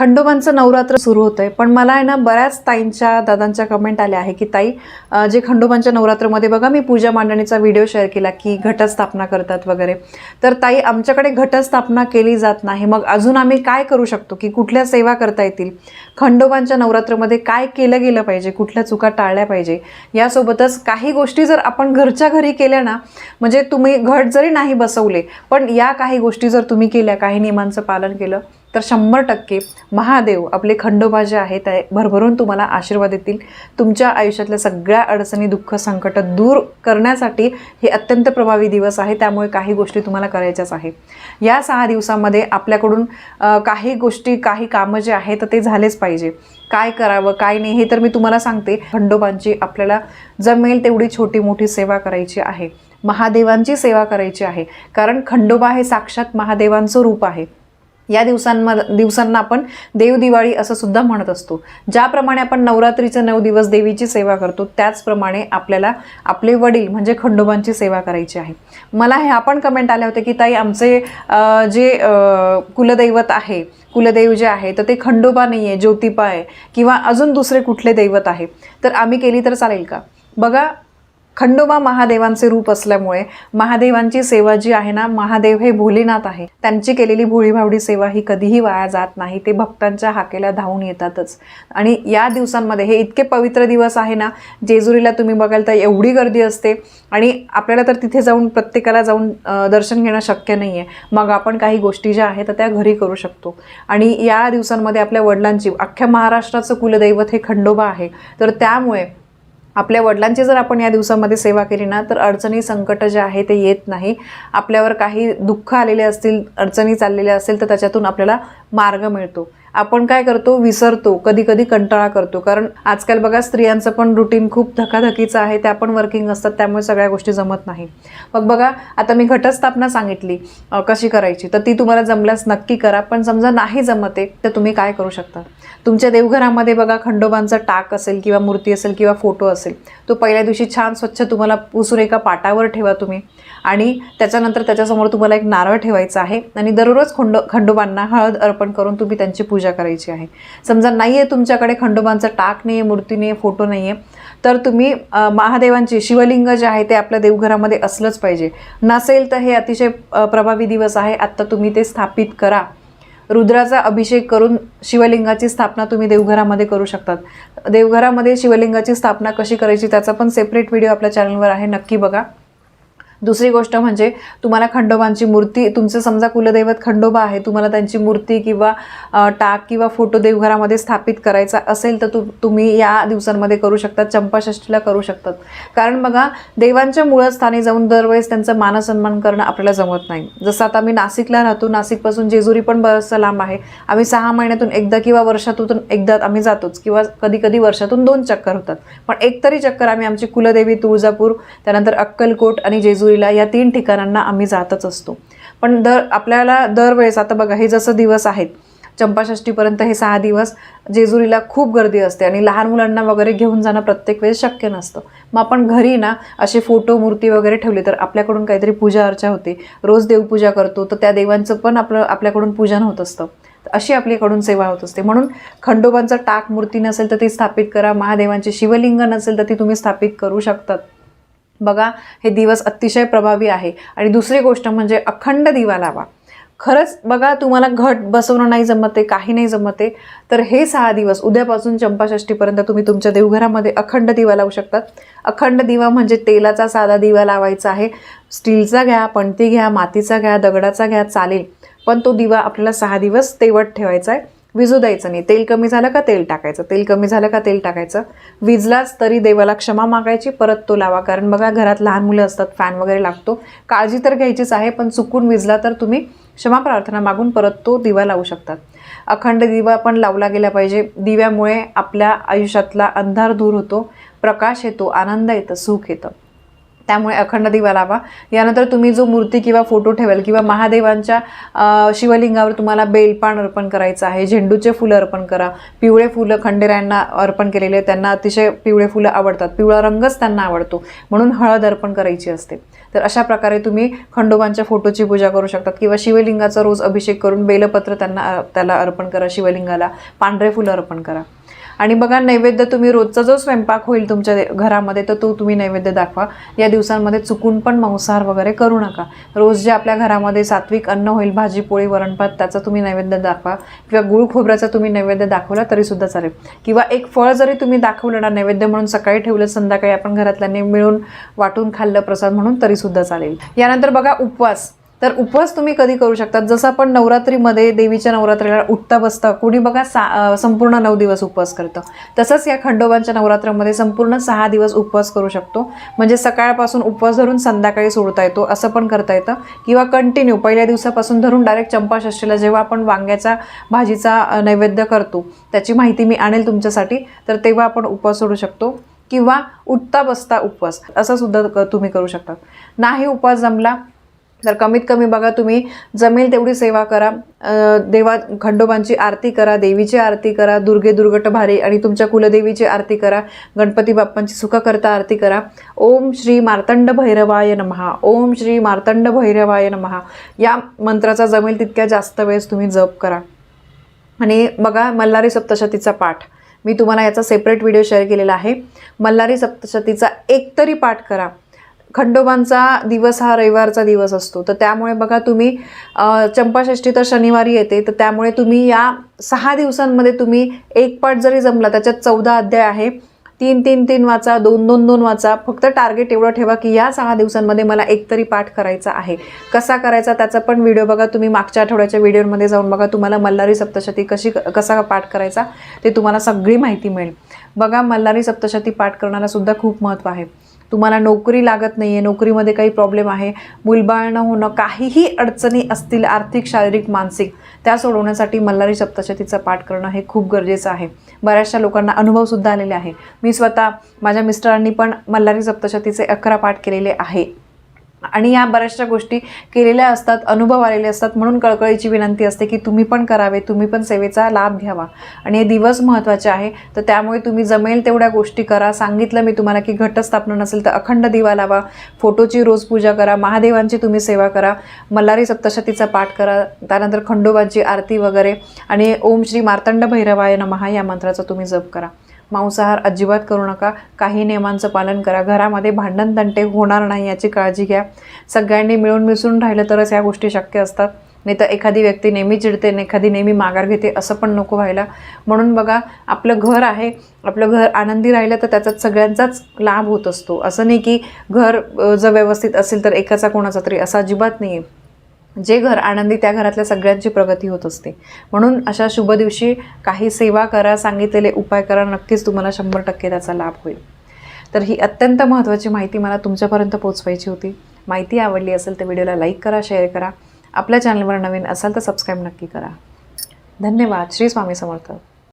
खंडोबांचं नवरात्र सुरू होतंय. पण मला आहे ना बऱ्याच ताईंच्या दादांच्या कमेंट आल्या आहे की ताई जे खंडोबांच्या नवरात्रमध्ये बघा मी पूजा मांडणीचा व्हिडिओ शेअर केला की घटस्थापना करतात वगैरे. तर ताई आमच्याकडे घटस्थापना केली जात नाही. मग अजून आम्ही काय करू शकतो? की कुठल्या सेवा करता येतील? खंडोबांच्या नवरात्रमध्ये काय केलं गेलं पाहिजे? कुठल्या चुका टाळल्या पाहिजे? यासोबतच काही गोष्टी जर आपण घरच्या घरी केल्या ना म्हणजे तुम्ही घट जरी नाही बसवले पण या काही गोष्टी जर तुम्ही केल्या काही नियमांचं पालन केलं तर शंभर टक्के महादेव आपले खंडोबा जे आहेत ते भरभरून तुम्हाला आशीर्वाद देतील. तुमच्या आयुष्यातल्या सगळ्या अडचणी दुःख संकट दूर करण्यासाठी हे अत्यंत प्रभावी दिवस आहे. त्यामुळे काही गोष्टी तुम्हाला करायच्याच आहे. या सहा दिवसामध्ये आपल्याकडून काही गोष्टी काही कामं जे आहे तर ते झालेच पाहिजे. काय करावं काय नाही हे तर मी तुम्हाला सांगते. खंडोबांची आपल्याला जमेल तेवढी छोटी मोठी सेवा करायची आहे. महादेवांची सेवा करायची आहे. कारण खंडोबा हे साक्षात महादेवांचं रूप आहे. या दिवसांमध्ये दिवसांना आपण देवदिवाळी असं सुद्धा म्हणत असतो. ज्याप्रमाणे आपण नवरात्रीचे नऊ दिवस देवीची सेवा करतो त्याचप्रमाणे आपल्याला आपले वडील म्हणजे खंडोबांची सेवा करायची आहे. मला हे आपण कमेंट आले होते की ताई आमचे जे कुलदैवत आहे कुलदेव जे आहे तर ते खंडोबा नाही आहे ज्योतिबा आहे किंवा अजून दुसरे कुठले दैवत आहे तर आम्ही केली तर चालेल का? बघा खंडोबा महादेवांचे रूप असल्यामुळे महादेवांची सेवा जी आहे ना महादेव हे भोलेनाथ आहे. त्यांची केलेली भोळीभावडी सेवा ही कधीही वाया जात नाही. ते भक्तांच्या हाकेला धावून येतातच. आणि या दिवसांमध्ये हे इतके पवित्र दिवस आहे ना जेजुरीला तुम्ही बघाल तर एवढी गर्दी असते. आणि आपल्याला तर तिथे जाऊन प्रत्येकाला जाऊन दर्शन घेणं शक्य नाही आहे मग आपण काही गोष्टी ज्या आहेत तर त्या घरी करू शकतो. आणि या दिवसांमध्ये आपल्या वडिलांची अख्ख्या महाराष्ट्राचं कुलदैवत हे खंडोबा आहे. तर त्यामुळे आपल्या वडिलांची जर आपण या दिवसामध्ये सेवा केली ना तर अडचणी संकट जे आहे ते येत नाही. आपल्यावर काही दुःख आलेले असतील अडचणी चाललेल्या असतील तर त्याच्यातून आपल्याला मार्ग मिळतो. आपण काय करतो? विसरतो. कधी कधी कंटाळा करतो. कारण आजकाल बघा स्त्रियांचं पण रुटीन खूप धकाधकीचं आहे. त्या पण वर्किंग असतात. त्यामुळे सगळ्या गोष्टी जमत नाही. मग बघा आता मी घटस्थापना सांगितली कशी करायची? तर ती तुम्हाला जमल्यास नक्की करा. पण समजा नाही जमते तर तुम्ही काय करू शकता? तुमच्या देवघरामध्ये बघा खंडोबांचा टाक असेल किंवा मूर्ती असेल किंवा फोटो असेल तो पहिल्या दिवशी छान स्वच्छ तुम्हाला पुसून एका पाटावर ठेवा तुम्ही. आणि त्याच्यानंतर त्याच्यासमोर तुम्हाला एक नारळ ठेवायचा आहे. आणि दररोज खंडो खंडोबांना हळद अर्पण करून तुम्ही त्यांची पूजा पूजा करायची आहे. समजा नाही आहे तुमच्याकडे खंडोबांचा टाक नाही आहे मूर्ती नाही आहे फोटो नाही आहे तर तुम्ही महादेवांचे महादेवांची शिवलिंग जे आहे ते आपल्या देवघरामध्ये असलंच पाहिजे. नसेल तर हे अतिशय प्रभावी दिवस आहे. आत्ता तुम्ही ते स्थापित करा. रुद्राचा अभिषेक करून शिवलिंगाची स्थापना तुम्ही देवघरामध्ये करू शकतात. देवघरामध्ये शिवलिंगाची स्थापना कशी करायची त्याचा पण सेपरेट व्हिडिओ आपल्या चॅनलवर आहे. नक्की बघा. दुसरी गोष्ट म्हणजे तुम्हाला खंडोबांची मूर्ती तुमचं समजा कुलदैवत खंडोबा आहे तुम्हाला त्यांची मूर्ती किंवा टाक किंवा फोटो देवघरामध्ये स्थापित करायचा असेल तर तु तुम्ही या दिवसांमध्ये करू शकतात चंपाषष्ठीला करू शकतात. कारण बघा देवांच्या मूळस्थानी जाऊन दरवेळेस त्यांचा मानसन्मान करणं आपल्याला जमत नाही. जसं आता आम्ही नाशिकला राहतो नाशिकपासून जेजुरी पण बरंचसं लांब आहे. आम्ही सहा महिन्यातून एकदा किंवा वर्षातून एकदा आम्ही जातोच किंवा कधी कधी वर्षातून दोन चक्कर होतात. पण एक तरी चक्कर आम्ही आमची कुलदेवी तुळजापूर त्यानंतर अक्कलकोट आणि सुईला या तीन ठिकाणांना आम्ही जातच असतो. पण दर आपल्याला दरवेळेस आता बघा हे जसं दिवस आहेत चंपाषष्टीपर्यंत हे सहा दिवस जेजुरीला खूप गर्दी असते आणि लहान मुलांना वगैरे घेऊन जाणं प्रत्येक वेळेस शक्य नसतं. मग आपण घरी ना असे फोटो मूर्ती वगैरे ठेवली तर आपल्याकडून काहीतरी पूजा अर्चा होते. रोज देवपूजा करतो तर त्या देवांचं पण आपलं आपल्याकडून पूजन होत असतं. अशी आपल्याकडून सेवा होत असते. म्हणून खंडोबांचं टाक मूर्ती नसेल तर ती स्थापित करा महादेवांची शिवलिंग नसेल तर ती तुम्ही स्थापित करू शकतात. बघा हे दिवस अतिशय प्रभावी आहे. आणि दुसरी गोष्ट म्हणजे अखंड दिवा लावा. खरंच बघा तुम्हाला घट बसवणं नाही जमते काही नाही जमते तर हे सहा दिवस उद्यापासून चंपाषष्टीपर्यंत तुम्ही तुमच्या देवघरामध्ये अखंड दिवा लावू शकतात अखंड दिवा म्हणजे तेलाचा साधा दिवा लावायचा आहे. स्टीलचा घ्या पणती घ्या मातीचा घ्या दगडाचा घ्या चालेल. पण तो दिवा आपल्याला सहा दिवस तेवट ठेवायचा आहे. विजू द्यायचं नाही. तेल कमी झालं का तेल टाकायचं? तेल कमी झालं का तेल टाकायचं? विजलाच तरी देवाला क्षमा मागायची परत तो लावा. कारण बघा घरात लहान मुलं असतात फॅन वगैरे लागतो. काळजी तर घ्यायचीच आहे पण चुकून विजला तर तुम्ही क्षमा प्रार्थना मागून परत तो दिवा लावू शकतात. अखंड दिवा पण लावला गेला पाहिजे. दिव्यामुळे आपल्या आयुष्यातला अंधार दूर होतो प्रकाश येतो आनंद येतं सुख येतं. त्यामुळे अखंड दिवा लावा. यानंतर तुम्ही जो मूर्ती किंवा फोटो ठेवाल किंवा महादेवांच्या शिवलिंगावर तुम्हाला बेलपान अर्पण करायचं आहे झेंडूचे फुलं अर्पण करा पिवळे फुलं खंडेरायांना अर्पण केलेले त्यांना अतिशय पिवळे फुलं आवडतात पिवळा रंगच त्यांना आवडतो म्हणून हळद अर्पण करायची असते. तर अशा प्रकारे तुम्ही खंडोबांच्या फोटोची पूजा करू शकतात किंवा शिवलिंगाचा रोज अभिषेक करून बेलपत्र त्यांना त्याला अर्पण करा शिवलिंगाला पांढरे फुलं अर्पण करा. आणि बघा नैवेद्य तुम्ही रोजचा जो स्वयंपाक होईल तुमच्या दे- घरामध्ये तर तो तुम्ही नैवेद्य दाखवा. या दिवसांमध्ये चुकून पण मांसाहार वगैरे करू नका. रोज जे आपल्या घरामध्ये सात्विक अन्न होईल भाजी पोळी वरणभात त्याचा तुम्ही नैवेद्य दाखवा. किंवा गुळ खोबऱ्याचा तुम्ही नैवेद्य दाखवला तरीसुद्धा चालेल. किंवा एक फळ जरी तुम्ही दाखवलं ना नैवेद्य म्हणून सकाळी ठेवलं संध्याकाळी आपण घरातल्यांनी मिळून वाटून खाल्लं प्रसाद म्हणून तरीसुद्धा चालेल. यानंतर बघा उपवास. तर उपवास तुम्ही कधी करू शकतात? जसं आपण नवरात्रीमध्ये देवीच्या नवरात्रीला उठता बसता कुणी बघा सा संपूर्ण नऊ दिवस उपवास करतं. तसंच या खंडोबांच्या नवरात्रामध्ये संपूर्ण सहा दिवस उपवास करू शकतो. म्हणजे सकाळपासून उपवास धरून संध्याकाळी सोडता येतो असं पण करता येतं. किंवा कंटिन्यू पहिल्या दिवसापासून धरून डायरेक्ट चंपाषष्टीला जेव्हा आपण वांग्याच्या भाजीचा नैवेद्य करतो त्याची माहिती मी आणेल तुमच्यासाठी. तर तेव्हा आपण उपवास सोडू शकतो. किंवा उठता बसता उपवास असं सुद्धा क- तुम्ही करू शकता नाही उपवास जमला तर कमीत कमी बघा तुम्ही जमेल तेवढी सेवा करा. देवा खंडोबांची आरती करा देवीची आरती करा दुर्गे दुर्गट भारी आणि तुमच्या कुलदेवीची आरती करा गणपती बाप्पांची सुखकर्ता आरती करा. ओम श्री मार्तंड भैरवाय नमहा. ओम श्री मार्तंड भैरवाय नमहा. या मंत्राचा जमेल तितक्या जास्त वेळेस तुम्ही जप करा. आणि बघा मल्हारी सप्तशतीचा पाठ. मी तुम्हाला याचा सेपरेट व्हिडिओ शेअर केलेला आहे. मल्हारी सप्तशतीचा एक तरी पाठ करा. खंडोबांचा दिवस हा रविवारचा दिवस असतो. तर त्यामुळे बघा तुम्ही चंपाषष्ठी तर शनिवारी येते. तर त्यामुळे तुम्ही या सहा दिवसांमध्ये तुम्ही एक पाठ जरी जमला त्याच्यात चौदा अध्याय आहे. तीन तीन तीन वाचा दोन दोन दोन वाचा. फक्त टार्गेट एवढं ठेवा की या सहा दिवसांमध्ये मला एक तरी पाठ करायचा आहे. कसा करायचा त्याचा पण व्हिडिओ बघा. तुम्ही मागच्या आठवड्याच्या व्हिडिओमध्ये जाऊन बघा तुम्हाला मल्हारी सप्तशती कशी कसा पाठ करायचा ते तुम्हाला सगळी माहिती मिळेल. बघा मल्हारी सप्तशती पाठ करण्याला सुद्धा खूप महत्त्व आहे. तुम्हाला नोकरी लागत नाही आहे नोकरीमध्ये काही प्रॉब्लेम आहे मुलबाळ न होणं काहीही अडचणी असतील आर्थिक शारीरिक मानसिक त्या सोडवण्यासाठी मल्हारी सप्तशतीचा पाठ करणं हे खूप गरजेचं आहे. बऱ्याचशा लोकांना अनुभवसुद्धा आलेले आहे. मी स्वतः माझ्या मिस्टरांनी पण मल्हारी सप्तशतीचे अकरा पाठ केलेले आहे. आणि या बऱ्याचशा गोष्टी केलेल्या असतात अनुभव आलेले असतात. म्हणून कळकळीची विनंती असते की तुम्ही पण करावे तुम्ही पण सेवेचा लाभ घ्यावा. आणि हे दिवस महत्त्वाचे आहे. तर त्यामुळे तुम्ही जमेल तेवढ्या गोष्टी करा. सांगितलं मी तुम्हाला की घटस्थापना नसेल तर अखंड दिवा लावा. फोटोची रोज पूजा करा. महादेवांची तुम्ही सेवा करा. मल्हारी सप्तशतीचा पाठ करा. त्यानंतर खंडोबाची आरती वगैरे. आणि ओम श्री मार्तंड भैरवाय नमहा या मंत्राचा तुम्ही जप करा. मांसाहार अजिबात करू नका. काही नियमांचं पालन करा. घरामध्ये भांडण तंटे होणार नाही याची काळजी घ्या. सगळ्यांनी मिळून मिसळून राहिलं तरच ह्या गोष्टी शक्य असतात. नाही तर एखादी व्यक्ती नेहमी चिडते आणि एखादी नेहमी माघार घेते असं पण नको व्हायला. म्हणून बघा आपलं घर आहे. आपलं घर आनंदी राहिलं तर त्याच्यात सगळ्यांचाच लाभ होत असतो. असं नाही की घर जर व्यवस्थित असेल तर एकाचा कोणाचा तरी असं अजिबात नाही आहे जे घर आनंदी त्या घरातल्या सगळ्यांची प्रगती होत असते. म्हणून अशा शुभ दिवशी काही सेवा करा सांगितलेले उपाय करा नक्कीच तुम्हाला शंभर टक्के त्याचा लाभ होईल. तर ही अत्यंत महत्त्वाची माहिती मला तुमच्यापर्यंत पोचवायची होती. माहिती आवडली असेल तर व्हिडिओला लाईक करा शेअर करा. आपल्या चॅनलवर नवीन असाल तर सबस्क्राईब नक्की करा. धन्यवाद. श्री स्वामी समर्थ.